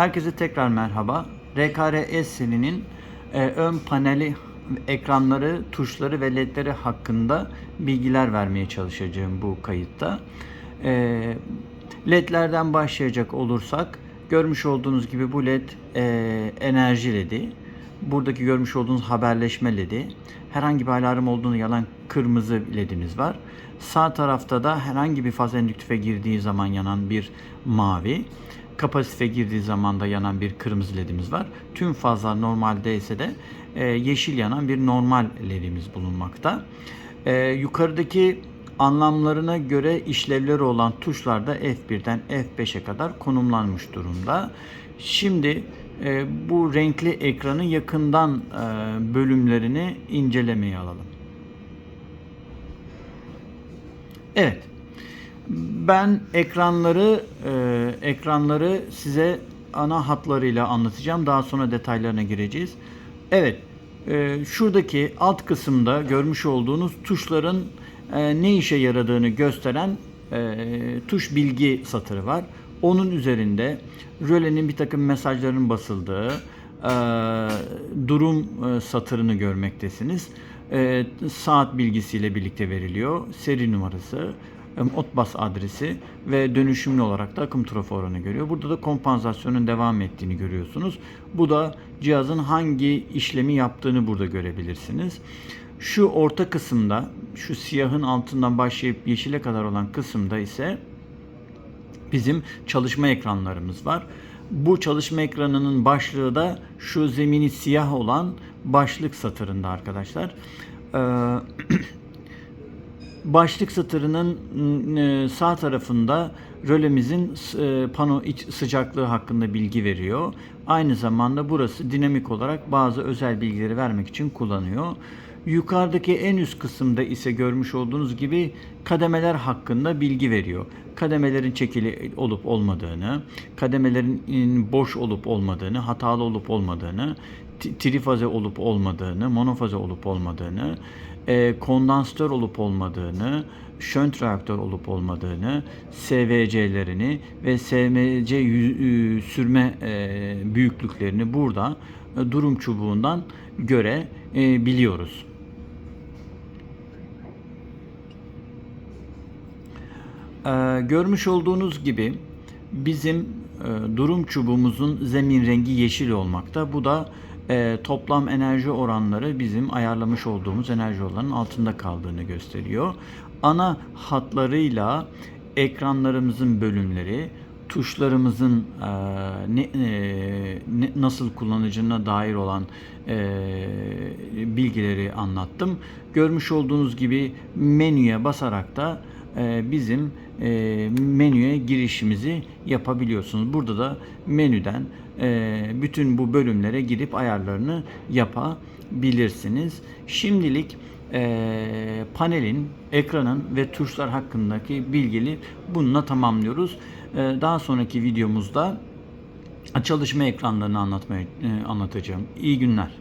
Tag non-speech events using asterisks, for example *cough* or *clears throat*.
Herkese tekrar merhaba. RKR serinin e, ön paneli, ekranları, tuşları ve ledleri hakkında bilgiler vermeye çalışacağım bu kayıtta. E, ledlerden başlayacak olursak, görmüş olduğunuz gibi bu led e, enerji ledi. Buradaki görmüş olduğunuz haberleşme ledi. Herhangi bir alarm olduğunu yalan kırmızı ledimiz var. Sağ tarafta da herhangi bir faz endüktife girdiği zaman yanan bir mavi. Kapasite girdiği zaman da yanan bir kırmızı ledimiz var. Tüm fazlar normalde ise de e, yeşil yanan bir normal ledimiz bulunmakta. E, yukarıdaki anlamlarına göre işlevleri olan tuşlar da F1'den F5'e kadar konumlanmış durumda. Şimdi e, bu renkli ekranın yakından e, bölümlerini incelemeye alalım. Evet. Ben ekranları e, ekranları size ana hatlarıyla anlatacağım. Daha sonra detaylarına gireceğiz. Evet. e, şuradaki alt kısımda görmüş olduğunuz tuşların e, ne işe yaradığını gösteren e, tuş bilgi satırı var. Onun üzerinde rölenin bir takım mesajların basıldığı e, durum e, satırını görmektesiniz. E, saat bilgisiyle birlikte veriliyor. Seri numarası, Modbus adresi ve dönüşümlü olarak da akım trafo oranı görüyor. Burada da kompansasyonun devam ettiğini görüyorsunuz. Bu da cihazın hangi işlemi yaptığını burada görebilirsiniz. Şu orta kısımda, şu siyahın altından başlayıp yeşile kadar olan kısımda ise bizim çalışma ekranlarımız var. Bu çalışma ekranının başlığı da şu zemini siyah olan başlık satırında arkadaşlar. Ee, *clears throat* başlık satırının e, sağ tarafında rölemizin e, pano iç sıcaklığı hakkında bilgi veriyor. Aynı zamanda burası dinamik olarak bazı özel bilgileri vermek için kullanıyor. Yukarıdaki en üst kısımda ise görmüş olduğunuz gibi kademeler hakkında bilgi veriyor. Kademelerin çekili olup olmadığını, kademelerin boş olup olmadığını, hatalı olup olmadığını, trifaze olup olmadığını, monofaze olup olmadığını, e, kondansatör olup olmadığını, şönt reaktör olup olmadığını, SVC'lerini ve SMC sürme e, büyüklüklerini burada e, durum çubuğundan göre e, biliyoruz. Ee, görmüş olduğunuz gibi bizim e, durum çubuğumuzun zemin rengi yeşil olmakta. Bu da e, toplam enerji oranları bizim ayarlamış olduğumuz enerji oranının altında kaldığını gösteriyor. Ana hatlarıyla ekranlarımızın bölümleri, tuşlarımızın e, ne, e, nasıl kullanıcına dair olan e, bilgileri anlattım. Görmüş olduğunuz gibi menüye basarak da bizim e, menüye girişimizi yapabiliyorsunuz. Burada da menüden e, bütün bu bölümlere girip ayarlarını yapabilirsiniz. Şimdilik e, panelin, ekranın ve tuşlar hakkındaki bilgili bununla tamamlıyoruz. E, daha sonraki videomuzda çalışma ekranlarını anlatmaya e, anlatacağım. İyi günler.